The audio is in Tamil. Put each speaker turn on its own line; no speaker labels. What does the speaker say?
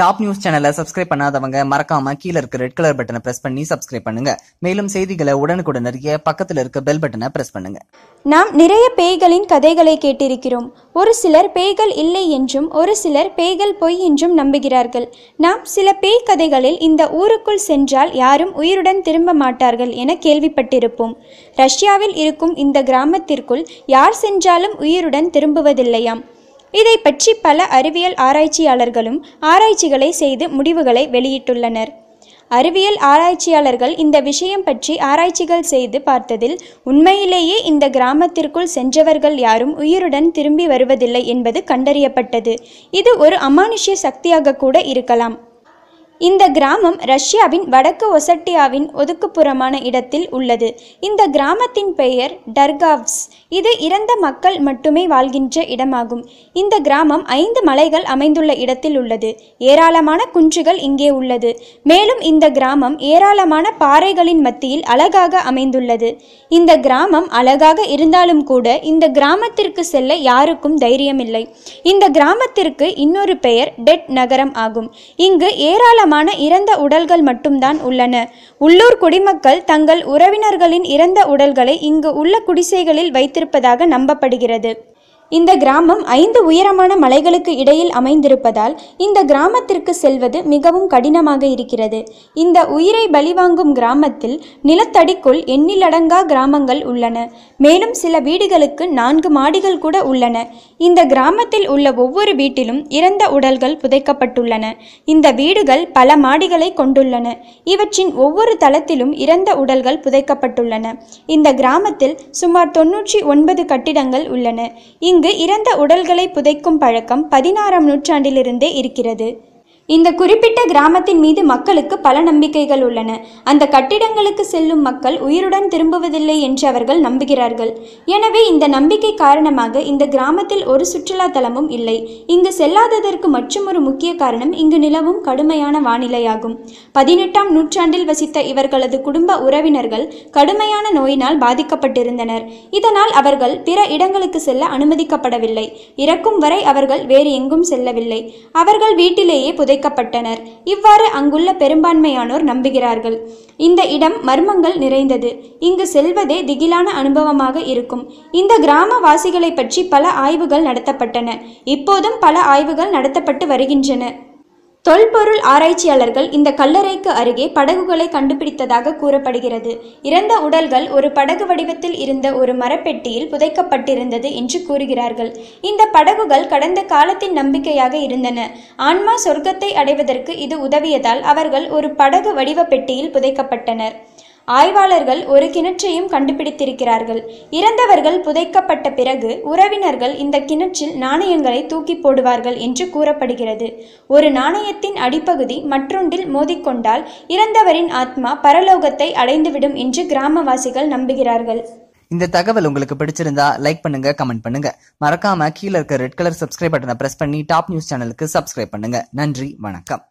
டாப் நியூஸ் சேனலை சப்ஸ்கிரைப் பண்ணாதவங்க மறக்காம கீழே இருக்க ரெட் கலர் பட்டனை பிரஸ் பண்ணி சப்ஸ்கிரைப் பண்ணுங்க. மேலும் செய்திகளை உடனுக்குடன் அறிய பக்கத்தில் இருக்க பெல் பட்டனை பிரஸ் பண்ணுங்க.
நாம் நிறைய பேய்களின் கதைகளை கேட்டிருக்கிறோம். ஒரு சிலர் பேய்கள் இல்லை என்றும் ஒரு சிலர் பேய்கள் பொய் என்றும் நம்புகிறார்கள். நாம் சில பேய் கதைகளில் இந்த ஊருக்குள் சென்றால் யாரும் உயிருடன் திரும்ப மாட்டார்கள் என கேள்விப்பட்டிருப்போம். ரஷ்யாவில் இருக்கும் இந்த கிராமத்திற்குள் யார் சென்றாலும் உயிருடன் திரும்புவதில்லையாம். இதை பற்றி பல அறிவியல் ஆராய்ச்சியாளர்களும் ஆராய்ச்சிகளை செய்து முடிவுகளை வெளியிட்டுள்ளனர். அறிவியல் ஆராய்ச்சியாளர்கள் இந்த விஷயம் பற்றி ஆராய்ச்சிகள் செய்து பார்த்ததில் உண்மையிலேயே இந்த கிராமத்திற்குள் சென்றவர்கள் யாரும் உயிருடன் திரும்பி வருவதில்லை என்பது கண்டறியப்பட்டது. இது ஒரு அமானுஷ்ய சக்தியாக கூட இருக்கலாம். இந்த கிராமம் ரஷ்யாவின் வடக்கு ஒசட்டியாவின் ஒதுக்குப்புறமான இடத்தில் உள்ளது. இந்த கிராமத்தின் பெயர் டர்காவ்ஸ். இது இறந்த மக்கள் மட்டுமே வாழ்கின்ற இடமாகும். இந்த கிராமம் ஐந்து மலைகள் அமைந்துள்ள இடத்தில் உள்ளது. ஏராளமான குன்றுகள் இங்கே உள்ளது. மேலும் இந்த கிராமம் ஏராளமான பாறைகளின் மத்தியில் அழகாக அமைந்துள்ளது. இந்த கிராமம் அழகாக இருந்தாலும் கூட இந்த கிராமத்திற்கு செல்ல யாருக்கும் தைரியமில்லை. இந்த கிராமத்திற்கு இன்னொரு பெயர் டெட் நகரம் ஆகும். இங்கு ஏராளமான இறந்த உடல்கள் மட்டும்தான் உள்ளன. உள்ளூர் குடிமக்கள் தங்கள் உறவினர்களின் இறந்த உடல்களை இங்கு உள்ள குடிசைகளில் வைத்திருப்பதாக நம்பப்படுகிறது. இந்த கிராமம் ஐந்து உயரமான மலைகளுக்கு இடையில் அமைந்திருப்பதால் இந்த கிராமத்திற்கு செல்வது மிகவும் கடினமாக இருக்கிறது. இந்த உயிரை பலிவாங்கும் கிராமத்தில் நிலத்தடிக்குள் எண்ணிலடங்கா கிராமங்கள் உள்ளன. மேலும் சில வீடுகளுக்கு நான்கு மாடிகள் கூட உள்ளன. இந்த கிராமத்தில் உள்ள ஒவ்வொரு வீட்டிலும் இறந்த உடல்கள் புதைக்கப்பட்டுள்ளன. இந்த வீடுகள் பல மாடிகளை கொண்டுள்ளன. இவற்றின் ஒவ்வொரு தளத்திலும் இறந்த உடல்கள் புதைக்கப்பட்டுள்ளன. இந்த கிராமத்தில் சுமார் தொன்னூற்றி ஒன்பது கட்டிடங்கள் உள்ளன. இங்கு இறந்த உடல்களை புதைக்கும் பழக்கம் பதினாறாம் நூற்றாண்டிலிருந்தே இருக்கிறது. இந்த குறிப்பிட்ட கிராமத்தின் மீது மக்களுக்கு பல நம்பிக்கைகள் உள்ளன. அந்த கட்டிடங்களுக்கு செல்லும் மக்கள் உயிருடன் திரும்புவதில்லை என்று அவர்கள் நம்புகிறார்கள். எனவே இந்த நம்பிக்கை காரணமாக இந்த கிராமத்தில் ஒரு சுற்றுலா தலமும் இல்லை. இங்கு செல்லாததற்கு மற்றொரு முக்கிய காரணம் இங்கு நிலவும் கடுமையான வானிலையாகும். பதினெட்டாம் நூற்றாண்டில் வசித்த இவர்களது குடும்ப உறவினர்கள் கடுமையான நோயினால் பாதிக்கப்பட்டிருந்தனர். இதனால் அவர்கள் பிற இடங்களுக்கு செல்ல அனுமதிக்கப்படவில்லை. இறக்கும் வரை அவர்கள் வேறு எங்கும் செல்லவில்லை. அவர்கள் வீட்டிலேயே புதை புதைக்கப்பட்டனர் இவ்வாறு அங்குள்ள பெரும்பான்மையானோர் நம்புகிறார்கள். இந்த இடம் மர்மங்கள் நிறைந்தது. இங்கு செல்வதே திகிலான அனுபவமாக இருக்கும். இந்த கிராமவாசிகளை பற்றி பல ஆய்வுகள் நடத்தப்பட்டன. இப்போதும் பல ஆய்வுகள் நடத்தப்பட்டு வருகின்றன. தொல்பொருள் ஆராய்ச்சியாளர்கள் இந்த கல்லறைக்கு அருகே படகுகளை கண்டுபிடித்ததாக கூறப்படுகிறது. இறந்த உடல்கள் ஒரு படகு வடிவத்தில் இருந்த ஒரு மரப்பெட்டியில் புதைக்கப்பட்டிருந்தது என்று கூறுகிறார்கள். இந்த படகுகள் கடந்த காலத்தின் நம்பிக்கையாக இருந்தன. ஆன்மா சொர்க்கத்தை அடைவதற்கு இது உதவியதால் அவர்கள் ஒரு படகு வடிவ பெட்டியில் புதைக்கப்பட்டனர். ஆய்வாளர்கள் ஒரு கிணற்றையும் கண்டுபிடித்திருக்கிறார்கள். இறந்தவர்கள் புதைக்கப்பட்ட பிறகு உறவினர்கள் இந்த கிணற்றில் நாணயங்களை தூக்கி போடுவார்கள் என்று கூறப்படுகிறது. ஒரு நாணயத்தின் அடிப்பகுதி மற்றொன்றில் மோதிக்கொண்டால் இறந்தவரின் ஆத்மா பரலோகத்தை அடைந்துவிடும் என்று கிராமவாசிகள் நம்புகிறார்கள்.
இந்த தகவல் உங்களுக்கு பிடிச்சிருந்தா லைக் பண்ணுங்க கமெண்ட் பண்ணுங்க. மறக்காம கீழே இருக்க ரெட் கலர் சப்ஸ்கிரைப் பட்டனை பிரஸ் பண்ணி டாப் நியூஸ் சேனலுக்கு சப்ஸ்கிரைப் பண்ணுங்க. நன்றி வணக்கம்.